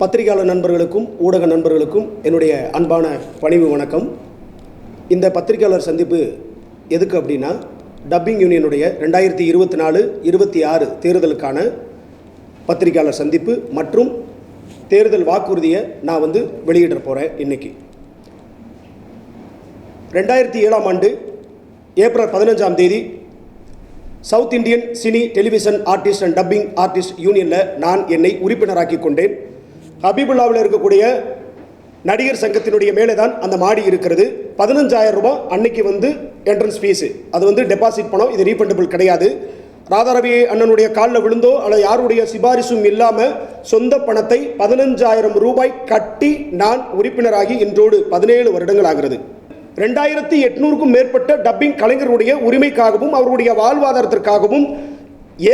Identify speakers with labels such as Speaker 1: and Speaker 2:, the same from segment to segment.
Speaker 1: பத்திரிகையாளர் நண்பர்களுக்கும் ஊடக நண்பர்களுக்கும் என்னுடைய அன்பான பணிவு வணக்கம். இந்த பத்திரிகையாளர் சந்திப்பு எதுக்கு அப்படின்னா டப்பிங் யூனியனுடைய ரெண்டாயிரத்தி இருபத்தி நாலு இருபத்தி ஆறு தேர்தலுக்கான பத்திரிகையாளர் சந்திப்பு மற்றும் தேர்தல் வாக்குறுதியை நான் வந்து வெளியிட போகிறேன் இன்னைக்கு. ரெண்டாயிரத்தி ஏழாம் ஆண்டு ஏப்ரல் பதினஞ்சாம் தேதி South Indian cine television artist and dubbing artist யூனியனில் நான் என்னை உறுப்பினராக்கி கொண்டேன். ஹபீபுல்லாவில் இருக்கக்கூடிய நடிகர் சங்கத்தினுடைய மேலே தான் அந்த மாடி இருக்கிறது. பதினஞ்சாயிரம் ரூபாய் அன்னைக்கு வந்து என்ட்ரன்ஸ் ஃபீஸு அது வந்து டெபாசிட் பணம். இது ரீஃபண்டபிள் கிடையாது. ராதாரவி அண்ணனுடைய காலில் விழுந்தோ அல்லது யாருடைய சிபாரிசும் இல்லாமல் சொந்த பணத்தை பதினஞ்சாயிரம் ரூபாய் கட்டி நான் உறுப்பினராகி இன்றோடு பதினேழு வருடங்கள் ஆகிறது. ரெண்டாயிரத்தி எட்நூறுக்கும் மேற்பட்ட டப்பிங் கலைஞருடைய உரிமைக்காகவும் அவருடைய வாழ்வாதாரத்திற்காகவும்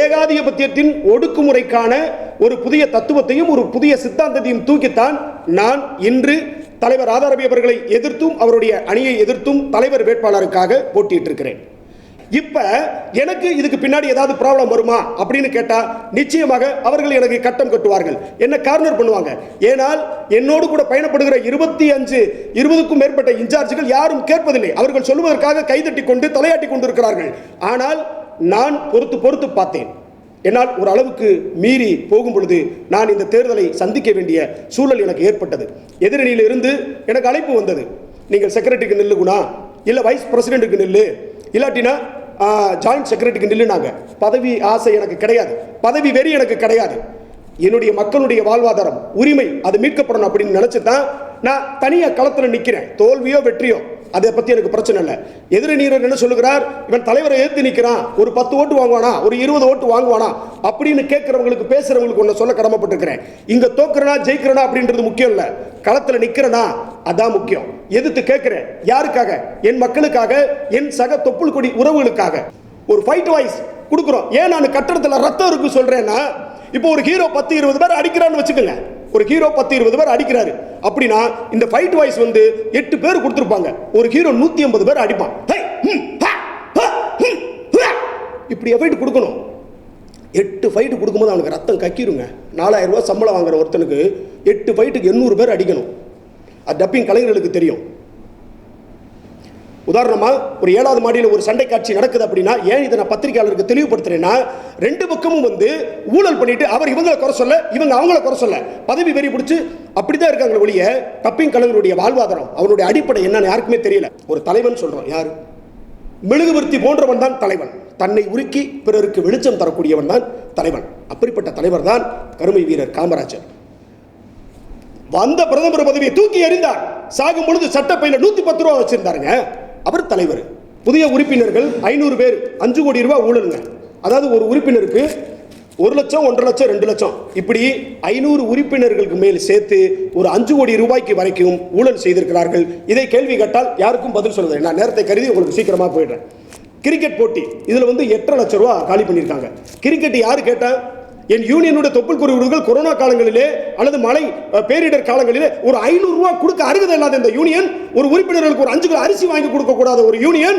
Speaker 1: ஏகாதிபத்தியத்தின் ஒடுக்குமுறைக்கான ஒரு புதிய தத்துவத்தையும் ஒரு புதிய சித்தாந்தத்தையும் தூக்கித்தான் நான் இன்று தலைவர் ராதாரவி அவர்களை எதிர்த்தும் அவருடைய அணியை எதிர்த்தும் தலைவர் வேட்பாளருக்காக போட்டியிட்டு இருக்கிறேன் இப்ப எனக்கு இதுக்கு பின்னாடி ஏதாவது ப்ராப்ளம் வருமா அப்படின்னு கேட்டா நிச்சயமாக அவர்கள் எனக்கு கட்டம் கட்டுவார்கள். என்ன கார்னர் பண்ணுவாங்க? ஏனால் என்னோடு கூட பயணப்படுகிற இருபத்தி அஞ்சு இருபதுக்கும் மேற்பட்ட இன்சார்ஜ்கள் யாரும் கேட்பதில்லை. அவர்கள் சொல்லுவதற்காக கைதட்டி கொண்டு தலையாட்டி கொண்டிருக்கிறார்கள். ஆனால் நான் பொறுத்து பொறுத்து பார்த்தேன். என்னால் ஒரு அளவுக்கு மீறி போகும் பொழுது நான் இந்த தேர்தலை சந்திக்க வேண்டிய சூழல் எனக்கு ஏற்பட்டது. எதிரணியில் இருந்து எனக்கு அழைப்பு வந்தது. நீங்கள் செக்ரட்டரிக்கு நில்லுகுணா இல்லை வைஸ் பிரசிடென்ட்டுக்கு நில்லு. இல்லாட்டினா ஜாயிண்ட் செக்ரட்டரிக்கு நில்லுனாங்க. பதவி ஆசை எனக்கு கிடையாது. பதவி வெறி எனக்கு கிடையாது. என்னுடைய மக்களுடைய வாழ்வாதாரம் உரிமை அது மீட்கப்படணும் அப்படின்னு நினச்சி தான் நான் தனியாக களத்தில் நிற்கிறேன் தோல்வியோ வெற்றியோ. அதை பற்றி எனக்கு பிரச்சனை இல்லை. எதிரணியர் என்ன சொல்லுகிறார்? இவன் தலைவரை ஏற்று நிற்கிறான் ஒரு பத்து ஓட்டு வாங்குவானா? ஒரு இருபது ஓட்டு வாங்குவானா? அப்படின்னு கேட்குறவங்களுக்கு பேசுகிறவங்களுக்கு ஒன்று சொல்ல கடமைப்பட்டிருக்கிறேன். இங்கே தோக்குறனா ஜெயிக்கிறனா அப்படின்றது முக்கியம் இல்லை. களத்தில் நிற்கிறனா அதான் முக்கியம். எதிர்த்து கேட்குறேன். யாருக்காக? என் மக்களுக்காக என் சக தொப்புள் கொடி உறவுகளுக்காக. ஒரு ஃபைட் வாய்ஸ் கொடுக்குறோம். ஏன் நான் கட்டடத்தில் ரத்தம் இருக்கு சொல்கிறேன்னா இப்போ ஒரு ஹீரோ பத்து இருபது பேர் அடிக்கிறான்னு வச்சுக்கோங்க. ஒரு ஹீரோ பத்து இருபது பேர் அடிக்கிறாரு. அப்படின்னா இந்த ஃபைட் வாய்ஸ் வந்து எட்டு பேர் கொடுத்துருப்பாங்க. ஒரு ஹீரோ நூற்றி ஐம்பது பேர் அடிப்பான். இப்படி எஃபைட் கொடுக்கணும். எட்டு ஃபைட்டு கொடுக்கும்போது அவனுக்கு ரத்தம் கக்கிருங்க. நாலாயிரம் ரூபாய் சம்பளம் வாங்குற ஒருத்தனுக்கு எட்டு ஃபைட்டுக்கு எண்ணூறு பேர் அடிக்கணும். அது டப்பிங் கலைஞர்களுக்கு தெரியும். உதாரணமாக ஒரு ஏழாவது மாடியில் ஒரு சண்டை காட்சி நடக்குது அப்படின்னா ஏன் இதை நான் பத்திரிகையாளருக்கு தெளிவுபடுத்துறேன்னா ரெண்டு பக்கமும் வந்து ஊழல் பண்ணிட்டு அவர் இவங்களை குறை சொல்ல இவங்க அவங்கள குறை சொல்ல பதவி வெறி பிடிச்சி அப்படிதான் இருக்காங்க ஒழிய கப்பிங் கலைஞருடைய வாழ்வாதாரம் அவருடைய அடிப்படை என்னன்னு யாருக்குமே தெரியல. ஒரு தலைவன் சொல்கிறோம் யார்? மெழுகுவர்த்தி போன்றவன் தான் தலைவன். தன்னை உருக்கி பிறருக்கு வெளிச்சம் தரக்கூடியவன் தான் தலைவன். அப்படிப்பட்ட தலைவர் தான் கருமை வீரர் காமராஜர். வந்த பிரதமர் பதவியை தூக்கி எறிந்தார். சாகும் பொழுது சட்டப்பையில நூத்தி பத்து ரூபா வச்சிருந்தாருங்க. அவர் தலைவர். புதிய உறுப்பினர்கள் ஐநூறு பேர். அஞ்சு கோடி ரூபாய் ஊழலுங்க. அதாவது ஒரு உறுப்பினருக்கு ஒரு லட்சம் ஒன்றரை லட்சம் ரெண்டு லட்சம். இப்படி ஐநூறு உறுப்பினர்களுக்கு மேல் சேர்த்து ஒரு அஞ்சு கோடி ரூபாய்க்கு வரைக்கும் ஊழல் செய்திருக்கிறார்கள். இதை கேள்வி கேட்டால் யாருக்கும் பதில் சொல்லுது நான் நேரத்தை கருதி உங்களுக்கு சீக்கிரமாக போயிடுறேன். கிரிக்கெட் போட்டி. இதில் வந்து எட்டரை லட்சம் ரூபா காலி பண்ணியிருக்காங்க. கிரிக்கெட் யார் கேட்டால் என் யூனியனுடைய தொப்புள் குருவிகள் கொரோனா காலங்களிலே அல்லது மழை பேரிடர் காலங்களிலே ஒரு ஐநூறுரூவா கொடுக்க அருகதை இல்லாத இந்த யூனியன் ஒரு உறுப்பினர்களுக்கு ஒரு அஞ்சு கிலோ அரிசி வாங்கி கொடுக்க கூடாத ஒரு யூனியன்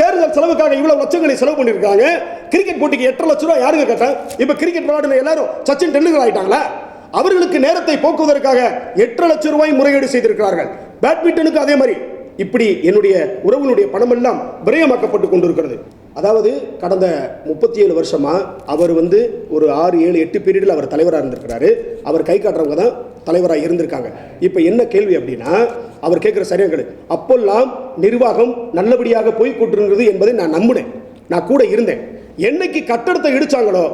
Speaker 1: தேர்தல் செலவுக்காக இவ்வளவு லட்சங்களை செலவு பண்ணியிருக்காங்க. கிரிக்கெட் போட்டிக்கு எட்டரை லட்ச ரூபாய் யாருங்க கேட்டேன் இப்போ கிரிக்கெட் விளையாடுற எல்லாரும் சச்சின் டெண்டுல்கர் ஆயிட்டாங்களா? அவர்களுக்கு நேரத்தை போக்குவதற்காக எட்டரை லட்ச ரூபாய் முறையீடு செய்திருக்கிறார்கள். பேட்மிண்டனுக்கு அதே மாதிரி. இப்படி என்னுடைய உறவுகளுடைய பணமெல்லாம் விரயமாக்கப்பட்டு கொண்டிருக்கிறது. அதாவது கடந்த முப்பத்தி ஏழு வருஷமாக அவர் வந்து ஒரு ஆறு ஏழு எட்டு பீரியடில் அவர் தலைவராக இருந்திருக்கிறாரு. அவர் கை காட்டுறவங்க தான் தலைவராக இருந்திருக்காங்க. இப்போ என்ன கேள்வி அப்படின்னா அவர் கேட்குற சரியாக அப்போல்லாம் நிர்வாகம் நல்லபடியாக போய் கொண்டிருந்தது என்பதை நான் நம்பினேன். நான் கூட இருந்தேன். என்னைக்கு கட்டடத்தை இடிச்சாங்களோ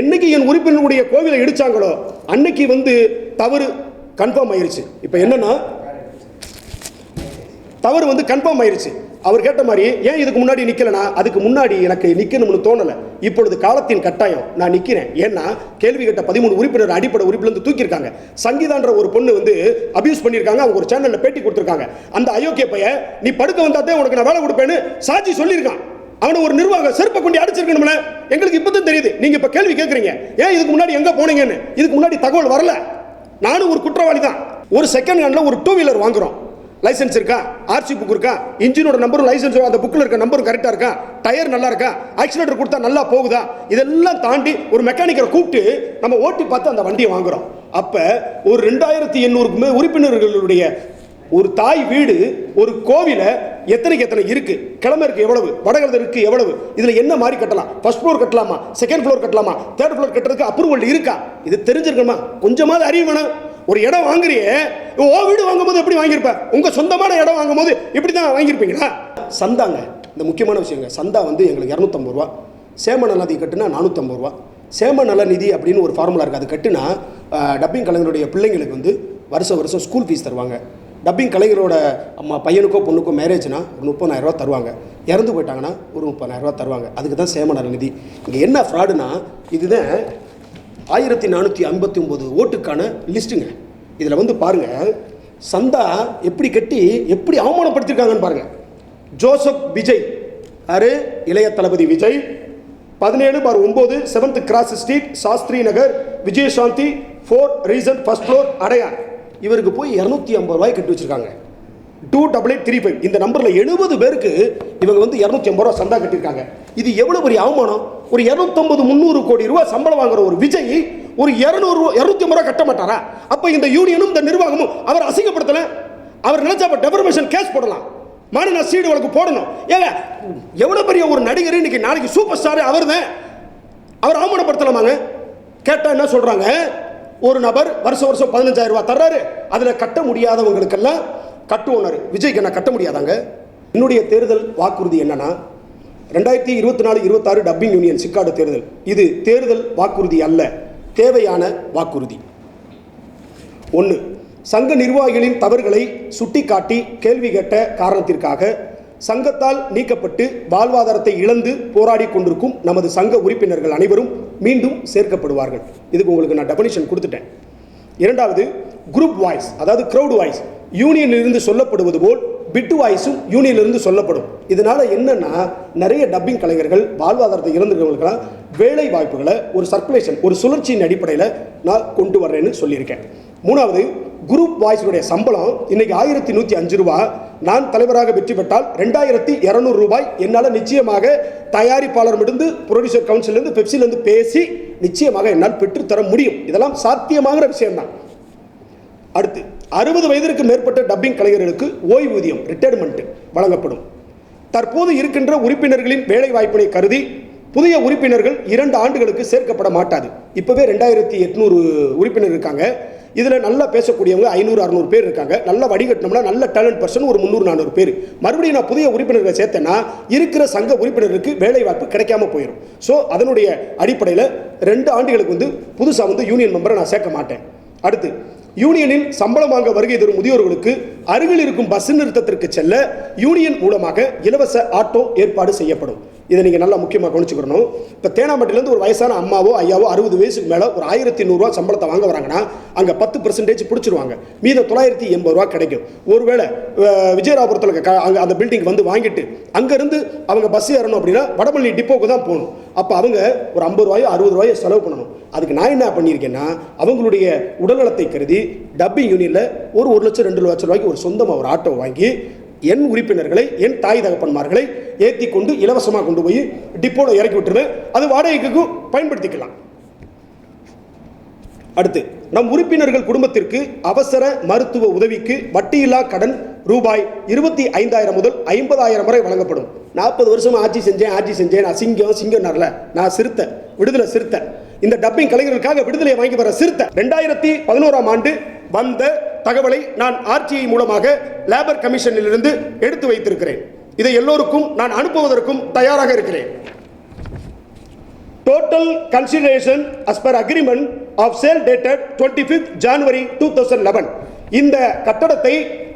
Speaker 1: என்னைக்கு என் உறுப்பினருடைய கோவிலை இடிச்சாங்களோ அன்னைக்கு வந்து தவறு கன்ஃபார்ம் ஆயிருச்சு. இப்போ என்னன்னா தவறு வந்து கன்ஃபார்ம் ஆயிருச்சு. அவர் கேட்ட மாதிரி ஏன் இதுக்கு முன்னாடி நிற்கலனா அதுக்கு முன்னாடி எனக்கு நிற்கணும்னு தோணலை. இப்பொழுது காலத்தின் கட்டாயம். நான் நிற்கிறேன் ஏன்னா கேள்வி கேட்ட பதிமூணு உறுப்பினர் அடிப்படை உறுப்பிலிருந்து தூக்கியிருக்காங்க. சங்கீதான்ற ஒரு பொண்ணு வந்து அபியூஸ் பண்ணியிருக்காங்க. அவங்க ஒரு சேனலில் பேட்டி கொடுத்துருக்காங்க. அந்த அயோக்கிய பையன் நீ படுக்க வந்தாதே உனக்கு நான் வேலை கொடுப்பேன்னு சாட்சி சொல்லியிருக்கான். அவனை ஒரு நிர்வாகம் செருப்பை கொண்டு அடிச்சிருக்கணும்ல. எங்களுக்கு இப்பதான் தெரியுது. நீங்க இப்ப கேள்வி கேட்குறீங்க ஏன் இதுக்கு முன்னாடி எங்க போனீங்கன்னு? இதுக்கு முன்னாடி தகவல் வரல. நானும் ஒரு குற்றவாளி தான். ஒரு செகண்ட் ஹேண்ட்ல ஒரு டூ வீலர் வாங்குறோம். லைசென்ஸ் இருக்கா? ஆர்சி புக் இருக்கா? இன்ஜினோட நம்பரும் லைசென்ஸ் அந்த புக்கில் இருக்க நம்பரும் கரெக்டாக இருக்கா? டயர் நல்லா இருக்கா? ஆக்சிலேட்டர் கொடுத்தா நல்லா போகுதா? இதெல்லாம் தாண்டி ஒரு மெக்கானிக்கரை கூப்பிட்டு நம்ம ஓட்டி பார்த்து அந்த வண்டியை வாங்குறோம். அப்போ ஒரு ரெண்டாயிரத்தி எண்ணூறுக்கு உறுப்பினர்களுடைய ஒரு தாய் வீடு ஒரு கோவில எத்தனைக்கு எத்தனை இருக்கு? கிழமைக்கு எவ்வளவு? வடகிழக்கு எவ்வளவு? இதுல என்ன மாதிரி கட்டலாம்? ஃபர்ஸ்ட் ஃப்ளோர் கட்டலாமா? செகண்ட் ஃப்ளோர் கட்டலாமா? தேர்ட் ஃப்ளோர் கட்டுறதுக்கு அப்ரூவல் இருக்கா? இது தெரிஞ்சிருக்கணுமா? கொஞ்சமாவது அறிவு வேணும். ஒரு இடம் வாங்குறியே ஓ வீடு வாங்கும்போது எப்படி வாங்கியிருப்ப உங்க சொந்தமான இடம் வாங்கும்போது இப்படி தான் வாங்கியிருப்பீங்களா? சந்தாங்க இந்த முக்கியமான விஷயங்க. சந்தா வந்து எங்களுக்கு இரநூத்தம்பது ரூபா. சேம நலநிதி கட்டுனா நானூற்றம்பது ரூபா. சேம நலநிதி அப்படின்னு ஒரு ஃபார்முலா இருக்குது அது கட்டுனா டப்பிங் கலைஞருடைய பிள்ளைங்களுக்கு வந்து வருஷம் வருஷம் ஸ்கூல் ஃபீஸ் தருவாங்க. டப்பிங் கலைஞரோட அம்மா பையனுக்கோ பொண்ணுக்கோ மேரேஜ்னா ஒரு முப்பதாயிரம் ரூபா தருவாங்க. இறந்து போயிட்டாங்கன்னா ஒரு முப்பதாயிரம் ரூபா தருவாங்க. அதுக்கு தான் சேம நலநிதி இங்கே என்ன ஃப்ராடுனா இதுதான் ஆயிரத்தி நானூற்றி ஐம்பத்தி ஒம்பது ஓட்டுக்கான லிஸ்ட்டுங்க. இதில் வந்து பாருங்கள் சந்தா எப்படி கட்டி எப்படி அவமானப்படுத்தியிருக்காங்கன்னு பாருங்கள் ஜோசப் விஜய். அரு இளைய தளபதி விஜய். பதினேழு பார் ஒம்பது seventh cross street Sastri Nagar Vijayashanti four reason first floor Adyar. இவருக்கு போய் இரநூத்தி ஐம்பது ரூபாய் கட்டி வச்சிருக்காங்க. Two double eight three five. இந்த நம்பரில் எழுபது பேருக்கு இவங்க வந்து இரநூத்தி ஐம்பது ரூபா சந்தா கட்டியிருக்காங்க. இது எவ்வளோ பெரிய அவமானம்? ஒரு இரநூத்தம்பது முந்நூறு கோடி ரூபா சம்பளம் வாங்குற ஒரு விஜய் ஒரு இரநூறு இரநூத்தி ஐம்பது ரூபா கட்ட மாட்டாரா? அப்போ இந்த யூனியனும் இந்த நிர்வாகமும் அவர் அசிங்கப்படுத்தல? அவர் நினைச்சா அப்போ டெபர்மேஷன் கேஸ் போடலாம். மாநில சீடு வழக்கு போடணும். ஏங்க எவ்வளோ பெரிய ஒரு நடிகர் இன்னைக்கு நாளைக்கு சூப்பர் ஸ்டார் அவர் தான் அவர் அவமானப்படுத்தலாமாங்க? கேட்டால் என்ன சொல்கிறாங்க ஒரு நபர் வருஷம் வருஷம் பதினஞ்சாயிரம் ரூபா தர்றாரு. அதில் கட்ட முடியாதவங்களுக்கெல்லாம் கட்டுவோனர் விஜய்க்கு என்ன கட்ட முடியாதாங்க? என்னுடைய தேர்தல் வாக்குறுதி என்னன்னா ரெண்டாயிரத்தி இருபத்தி நாலு இருபத்தாறு டப்பிங் யூனியன் சிக்காடு தேர்தல். இது தேர்தல் வாக்குறுதி அல்ல தேவையான வாக்குறுதி. ஒன்று சங்க நிர்வாகிகளின் தவறுகளை சுட்டிக்காட்டி கேள்வி கேட்ட காரணத்திற்காக சங்கத்தால் நீக்கப்பட்டு வாழ்வாதாரத்தை இழந்து போராடி கொண்டிருக்கும் நமது சங்க உறுப்பினர்கள் அனைவரும் மீண்டும் சேர்க்கப்படுவார்கள். இதுக்கு உங்களுக்கு நான் டெபனிஷன் கொடுத்துட்டேன். இரண்டாவது குரூப் வாய்ஸ் அதாவது க்ரௌட் வாய்ஸ் யூனியனிலிருந்து சொல்லப்படுவது போல் பிட்டு வாய்ஸும் யூனியனிலிருந்து சொல்லப்படும். இதனால் என்னென்னா நிறைய டப்பிங் கலைஞர்கள் வாழ்வாதாரத்தை இழந்திருக்கிறவங்களுக்கெல்லாம் வேலை வாய்ப்புகளை ஒரு சர்க்குலேஷன் ஒரு சுழற்சியின் அடிப்படையில் நான் கொண்டு வர்றேன்னு சொல்லியிருக்கேன். மூணாவது குரூப் வாய்ஸுடைய சம்பளம் இன்னைக்கு ஆயிரத்தி நூற்றி அஞ்சு ரூபா. நான் தலைவராக வெற்றி பெற்றால் ரெண்டாயிரத்தி இரநூறு ரூபாய் என்னால் நிச்சயமாக தயாரிப்பாளரிடமிருந்து ப்ரொடியூசர் கவுன்சிலிருந்து பெப்சிலேருந்து பேசி நிச்சயமாக என்னால் பெற்றுத்தர முடியும். இதெல்லாம் சாத்தியமாகிற விஷயம்தான். அடுத்து அறுபது வயதிற்கு மேற்பட்ட டப்பிங் கலைஞர்களுக்கு ஓய்வூதியம் ரிட்டையர்மெண்ட் வழங்கப்படும். தற்போது இருக்கின்ற உறுப்பினர்களின் வேலை வாய்ப்பினை கருதி புதிய உறுப்பினர்கள் இரண்டு ஆண்டுகளுக்கு சேர்க்கப்பட மாட்டாது. இப்போவே ரெண்டாயிரத்தி எட்நூறு உறுப்பினர் இருக்காங்க. இதில் நல்லா பேசக்கூடியவங்க ஐநூறு அறுநூறு பேர் இருக்காங்க. நல்லா வடிகட்டினோம்னா நல்ல டேலண்ட் பர்சன் ஒரு முந்நூறு நானூறு பேர். மறுபடியும் நான் புதிய உறுப்பினர்களை சேர்த்தேன்னா இருக்கிற சங்க உறுப்பினருக்கு வேலை வாய்ப்பு கிடைக்காம போயிடும் ஸோ அதனுடைய அடிப்படையில் ரெண்டு ஆண்டுகளுக்கு வந்து புதுசாக வந்து யூனியன் மெம்பரை நான் சேர்க்க மாட்டேன். அடுத்து யூனியனில் சம்பளம் வாங்க வருகை தரும் முதியோர்களுக்கு அருகில் இருக்கும் பஸ் நிறுத்தத்திற்கு செல்ல யூனியன் மூலமாக இலவச ஆட்டோ ஏற்பாடு செய்யப்படும். இதை நீங்கள் நல்லா முக்கியமாக கவனிச்சுக்கணும். இப்போ தேனாம்பட்டிலேருந்து ஒரு வயசான அம்மாவோ ஐயாவோ அறுபது வயசுக்கு மேலே ஒரு ஆயிரத்தி நூறுரூவா சம்பளத்தை வாங்க வராங்கன்னா அங்கே பத்து பர்சன்டேஜ் பிடிச்சிருவாங்க. மீத தொள்ளாயிரத்தி எண்பது ரூபா கிடைக்கும். ஒருவேளை விஜயராபுரத்தில் அங்கே அந்த பில்டிங் வந்து வாங்கிட்டு அங்கேருந்து அவங்க பஸ் ஏறணும் அப்படின்னா வடபழனி டிப்போக்கு தான் போகணும். அப்போ அவங்க ஒரு ஐம்பது ரூபாயோ அறுபது ரூபாயோ செலவு பண்ணணும். அதுக்கு நான் என்ன பண்ணியிருக்கேன்னா அவங்களுடைய உடல்நலத்தை கருதி டப்பிங் யூனியனில் ஒரு ஒரு லட்சம் ரெண்டு லட்சம் ரூபாய்க்கு ஒரு சொந்தமாக ஒரு ஆட்டோ வாங்கி என் உறுப்பினர்களை என் தாய் தகப்பன்மார்களை ஏற்றி கொண்டு இலவசமாக கொண்டு போய் டிப்போவில் இறக்கி விட்டுருவேன். அது வாடகைக்கு பயன்படுத்திக்கலாம். அடுத்து நம் உறுப்பினர்கள் குடும்பத்திற்கு அவசர மருத்துவ உதவிக்கு வட்டியில்லா கடன் ரூபாய் இருபத்தி ஐந்தாயிரம் முதல் ஐம்பதாயிரம் வரை வழங்கப்படும். நாற்பது வருஷமாக ஆட்சி செஞ்சேன் ஆட்சி செஞ்சேன். நான் சிங்கம் சிங்கம் நரல நான் சிறுத்தை விடுதலை சிறுத்தை. இந்த டப்பிங் கலைஞர்களுக்காக விடுதலையை வாங்கி வர சிறுத்தை. ரெண்டாயிரத்தி பதினோராம் ஆண்டு வந்த தகவலை நான் ஆர்டிஐ மூலமாக லேபர் கமிஷனிலிருந்து எடுத்து வைத்திருக்கிறேன். இதை எல்லோருக்கும் நான் அனுப்புவதற்கும் தயாராக இருக்கிறேன். Total consideration as per agreement of sale dated twenty fifth January two thousand eleven இந்த கட்டடத்தை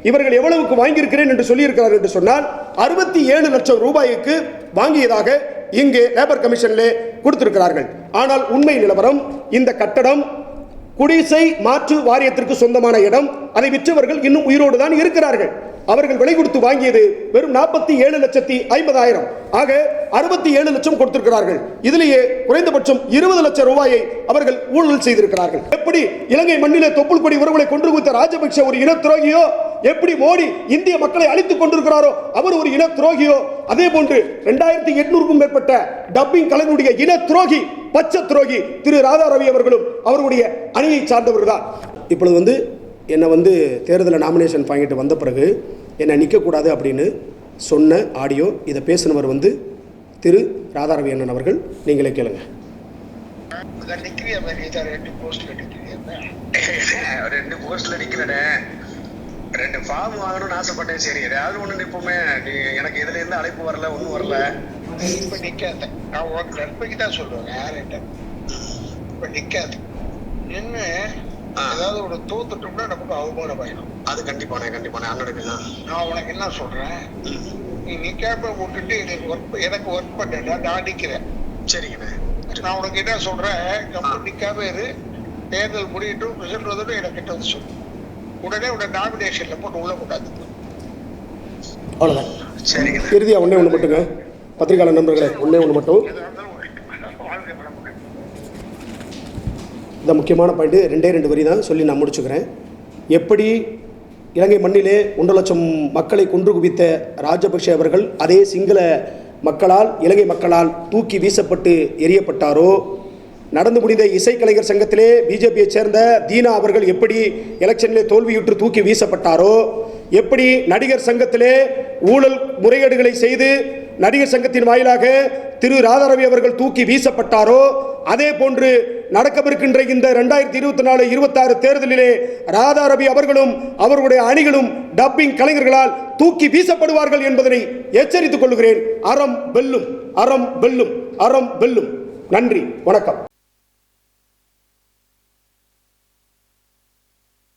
Speaker 1: இவர்கள் எவ்வளவுக்கு வாங்கியிருக்கிறேன் என்று சொல்லியிருக்கிறார் என்று சொன்னால் அறுபத்தி ஏழு லட்சம் ரூபாய்க்கு வாங்கியதாக இங்கே லேபர் கமிஷனில் கொடுத்திருக்கிறார்கள். ஆனால் உண்மை நிலவரம் இந்த கட்டடம் குடிசை மாற்று வாரியத்திற்கு சொந்தமான இடம். அதை விற்றவர்கள் இன்னும் உயிரோடு தான் இருக்கிறார்கள். அவர்கள் விலை கொடுத்து வாங்கியது வெறும் நாற்பத்தி ஏழு லட்சத்தி ஐம்பதாயிரம். ஆக அறுபத்தி ஏழு லட்சம் கொடுத்திருக்கிறார்கள். இதிலேயே குறைந்தபட்சம் இருபது லட்சம் ரூபாயை அவர்கள் ஊழல் செய்திருக்கிறார்கள். எப்படி இலங்கை மண்ணிலே தொப்புள் கொடி உறவுகளை கொன்று குவித்த ராஜபக்ஷ ஒரு இன துரோகியோ எப்படி மோடி இந்திய மக்களை அழித்துக் கொண்டிருக்கிறாரோ அவர் ஒரு இன துரோகியோ? அதே போன்று இரண்டாயிரத்தி எட்நூறுக்கும் மேற்பட்ட டப்பிங் கலைஞருடைய இன துரோகி பச்சை துரோகி திரு ராதா ரவி அவர்களும் அவருடைய அணியை சார்ந்தவர்கள் தான் இப்பொழுது வந்து என்னை வந்து தேர்தலில் நாமினேஷன் வாங்கிட்டு வந்த பிறகு என்னை நிற்கக்கூடாது அப்படின்னு சொன்ன ஆடியோ இதை பேசினவர் வந்து திரு ராதாரவி அண்ணன் அவர்கள். நீங்களே கேளுங்க.
Speaker 2: ரெண்டு போஸ்ட்ல நிக்கிறேன்
Speaker 3: ரெண்டு போஸ்ட்ல ரெண்டு ஃபார்ம் வாங்கணும்னு ஆசைப்பட்டேன். சரி ஏதாவது ஒண்ணு நிப்போமே. நீ எனக்கு இதுல இருந்து அழைப்பு வரல ஒண்ணும் வரல.
Speaker 2: இப்ப நிக்காத. நான் உனக்கு நன்மைக்கு தான் சொல்லுவேன் யார்கிட்ட? இப்ப நிக்காத. நின்னு. ஏதாவது ஒரு தோத்துட்டோம்னா நமக்கு அவமானம் ஆயிடும்
Speaker 3: அது கண்டிப்பானே கண்டிப்பானே அண்ணனுக்கு தான்.
Speaker 2: நான் உனக்கு என்ன சொல்றேன்? நீ நிக்காம விட்டுட்டு எனக்கு ஒர்க் எனக்கு ஒர்க் பண்ணா நான் நிக்கிறேன்.
Speaker 3: சரிங்கண்ணே
Speaker 2: நான் உனக்கு என்ன சொல்றேன்? கம்பெனி நிக்காம இரு. தேர்தல் முடியட்டும் ரிசல்ட் வந்துட்டு எனக்கு கிட்ட வந்து சொல்லு. உடனே உடனே நாமினேஷன்ல போட்டு உள்ள கூடாது
Speaker 1: அவ்வளோதான்
Speaker 3: சரிங்கண்ணே
Speaker 1: இறுதியாக ஒன்றே ஒன்று மட்டுங்க. பத்திரிகையாளர் நண்பர்களே ஒன்றே ஒன்று மட்டும். இந்த முக்கியமான பாயிண்ட் ரெண்டே ரெண்டு வரி தான் சொல்லி நான் முடிச்சுக்கிறேன். எப்படி இலங்கை மண்ணிலே ஒன்றரை லட்சம் மக்களை கொன்று குவித்த ராஜபக்ஷ அவர்கள் அதே சிங்கள மக்களால் இலங்கை மக்களால் தூக்கி வீசப்பட்டு எரியப்பட்டாரோ நடந்து முடிந்த இசைக்கலைஞர் சங்கத்திலே பிஜேபியைச் சேர்ந்த தீனா அவர்கள் எப்படி எலெக்ஷனிலே தோல்வியுற்று தூக்கி வீசப்பட்டாரோ எப்படி நடிகர் சங்கத்திலே ஊழல் முறைகேடுகளை செய்து நடிகர் சங்கத்தின் வாயிலாக திரு ராதாரவி அவர்கள் தூக்கி வீசப்பட்டாரோ அதே போன்று நடக்கவிருக்கின்ற இந்த ரெண்டாயிரத்தி இருபத்தி நாலு இருபத்தாறு தேர்தலிலே ராதாரவி அவர்களும் அவர்களுடைய அணிகளும் டப்பிங் கலைஞர்களால் தூக்கி வீசப்படுவார்கள் என்பதனை எச்சரித்துக் கொள்கிறேன். அறம் வெல்லும் அறம் வெல்லும் அறம் வெல்லும். நன்றி வணக்கம்.